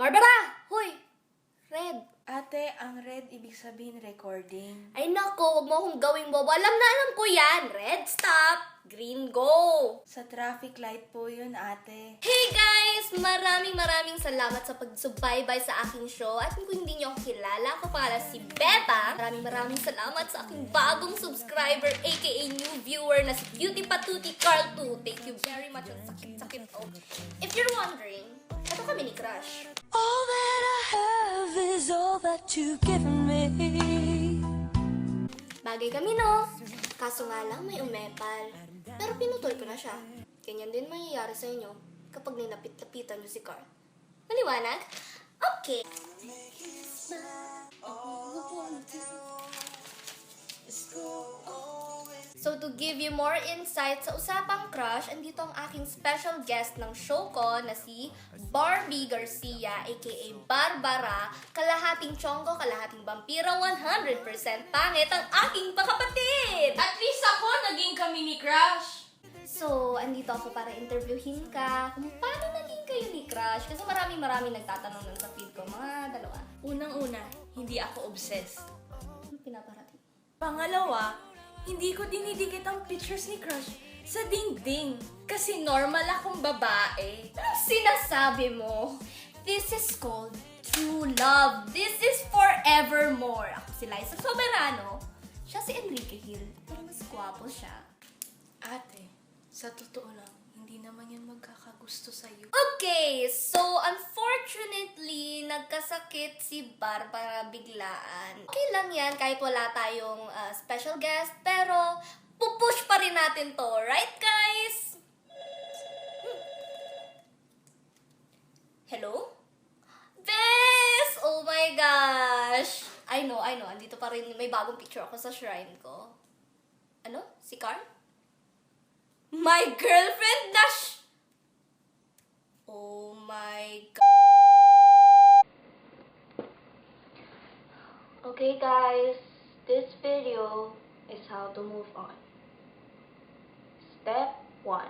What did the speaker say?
Barbara! Hoy! Red! Ate, ang red ibig sabihin recording. Ay nako, wag mo akong gawing bobo. Alam na alam ko yan. Red, stop! Green, go! Sa traffic light po yun, ate. Hey guys! Maraming maraming salamat sa pagsubaybay sa aking show. At kung hindi niyo ako kilala, ako pangalan si Beba. Maraming maraming salamat sa aking bagong subscriber, aka new viewer na si Cutie Patuti Carl 2. Thank you very much. Ang sakit-sakit oh. If you're wondering, kami ni Crush. All that I have is all that you've given me. Bagay kami, no? Kaso nga lang, may umepal. Pero pinutol ko na siya. Ganyan din mangyayari sa inyo kapag ninapit-lapitan niyo si Carl. Maliwanag? Okay. So to give you more insight sa usapang crush, andito ang aking special guest ng show ko na si Barbie Garcia aka Barbara, kalahating chongo, kalahating vampira, 100% pangit ang aking pakapatid! At least ako, naging kami ni Crush. So, andito ako para interviewin ka kung paano naging kayo ni Crush. Kasi marami-marami nagtatanong nun sa feed ko, mga dalawa. Unang-una, hindi ako obsessed. Ano pinaparating? Pangalawa, hindi ko dinidikit ang pictures ni Crush sa dingding. Kasi normal akong babae. Anong sinasabi mo? This is called true love. This is forevermore. Ako si Liza Soberano. Siya si Enrique Hill. Pero mas gwapo siya. Ate, sa totoo lang, hindi naman yan magkakagusto sa'yo. Okay, so unfortunately, nagkasakit si Barbara biglaan. Okay lang yan kahit wala tayong uh, special guest, pero pupush pa rin natin to, right guys? Hmm. Hello? Bes! Oh my gosh! I know, I know. Andito pa rin, may bagong picture ako sa shrine ko. Ano? Si Carl? My girlfriend Dash! Okay guys, this video is how to move on. Step 1.